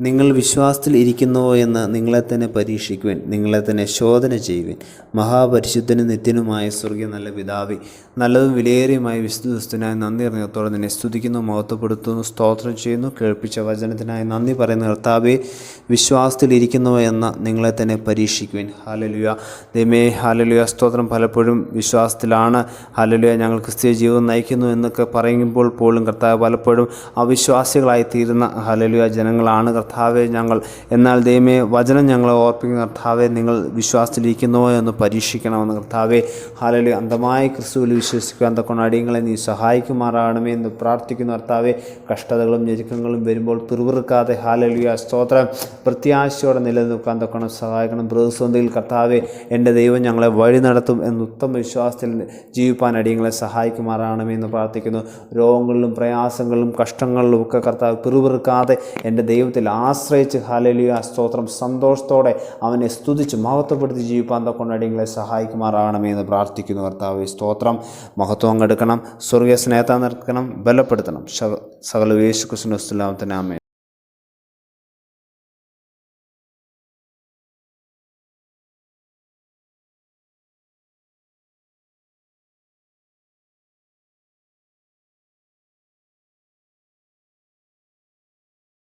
നിങ്ങൾ വിശ്വാസത്തിൽ ഇരിക്കുന്നുവോ എന്ന് നിങ്ങളെ തന്നെ പരീക്ഷിക്കുവാൻ. നിങ്ങളെ തന്നെ ശോധന ചെയ്യുവാൻ. മഹാപരിശുദ്ധനും നിത്യനുമായ സ്വർഗീയ നല്ല പിതാവി നല്ലതും വിലയേറിയുമായ വിശുദ്ധനായ നന്ദി അറിഞ്ഞത്തോടെ നിന്നെ സ്തുതിക്കുന്നു മഹത്വപ്പെടുത്തുന്നു സ്തോത്രം ചെയ്യുന്നു കേൾപ്പിച്ച വചനത്തിനായി നന്ദി പറയുന്ന കർത്താവെ വിശ്വാസത്തിൽ ഇരിക്കുന്നുവോ എന്ന് നിങ്ങളെ തന്നെ പരീക്ഷിക്കുവാൻ. ഹാലലുയ ദൈമേ ഹാലലുയ സ്തോത്രം പലപ്പോഴും വിശ്വാസത്തിലാണ്. ഹാലലുയ ഞങ്ങൾ ക്രിസ്തീയ ജീവിതം നയിക്കുന്നു എന്നൊക്കെ പറയുമ്പോൾ പോലും കർത്താവ് പലപ്പോഴും അവിശ്വാസികളായി തീരുന്ന ഹാലലുയ ജനങ്ങളാണ് കർത്താവെ. ഞങ്ങൾ എന്നാൽ ദൈവമേ വചനം ഞങ്ങളെ ഓർപ്പിക്കുന്ന കർത്താവെ നിങ്ങൾ വിശ്വാസത്തിലിരിക്കുന്നുവോ എന്ന് പരീക്ഷിക്കണമെന്ന് കർത്താവെ. ഹാലലി അന്ധമായ ക്രിസ്തുവിൽ വിശ്വസിക്കുവാൻ തക്കൊണ്ട് അടിയങ്ങളെ നീ സഹായിക്കുമാറാകണമേ എന്ന് പ്രാർത്ഥിക്കുന്ന കർത്താവെ. കഷ്ടതകളും ഞെരുക്കങ്ങളും വരുമ്പോൾ പിറുപിറുക്കാതെ ഹാലലുയ സ്തോത്രം. പ്രത്യാശയോടെ നിലനിൽക്കാൻ തക്കണം സഹായിക്കണം. പ്രതിസന്ധിയിൽ കർത്താവെ എന്റെ ദൈവം ഞങ്ങളെ വഴി നടത്തും എന്ന് ഉത്തമ വിശ്വാസത്തിൽ ജീവിപ്പാൻ അടിയങ്ങളെ സഹായിക്കുമാറാകണമേ എന്ന് പ്രാർത്ഥിക്കുന്നു. രോഗങ്ങളിലും പ്രയാസങ്ങളിലും കഷ്ടങ്ങളിലും ഒക്കെ കർത്താവ് പിറുപിറുക്കാതെ എന്റെ ദൈവത്തിൽ ആശ്രയിച്ച് ഹാലലിയ സ്തോത്രം. സന്തോഷത്തോടെ അവനെ സ്തുതിച്ച് മഹത്വപ്പെടുത്തി ജീവിപ്പാൻ തൊക്കെ അടിയങ്ങളെ സഹായിക്കുമാറാകണമേ എന്ന് പ്രാർത്ഥിക്കുന്നു കർത്താവ്. സ്തോത്രം. മഹത്വം എടുക്കണം. സ്വർഗീയ സ്നേഹത്താൻ നിർക്കണം ബലപ്പെടുത്തണം. സകല യേശു കൃഷ്ണ അമ്മേ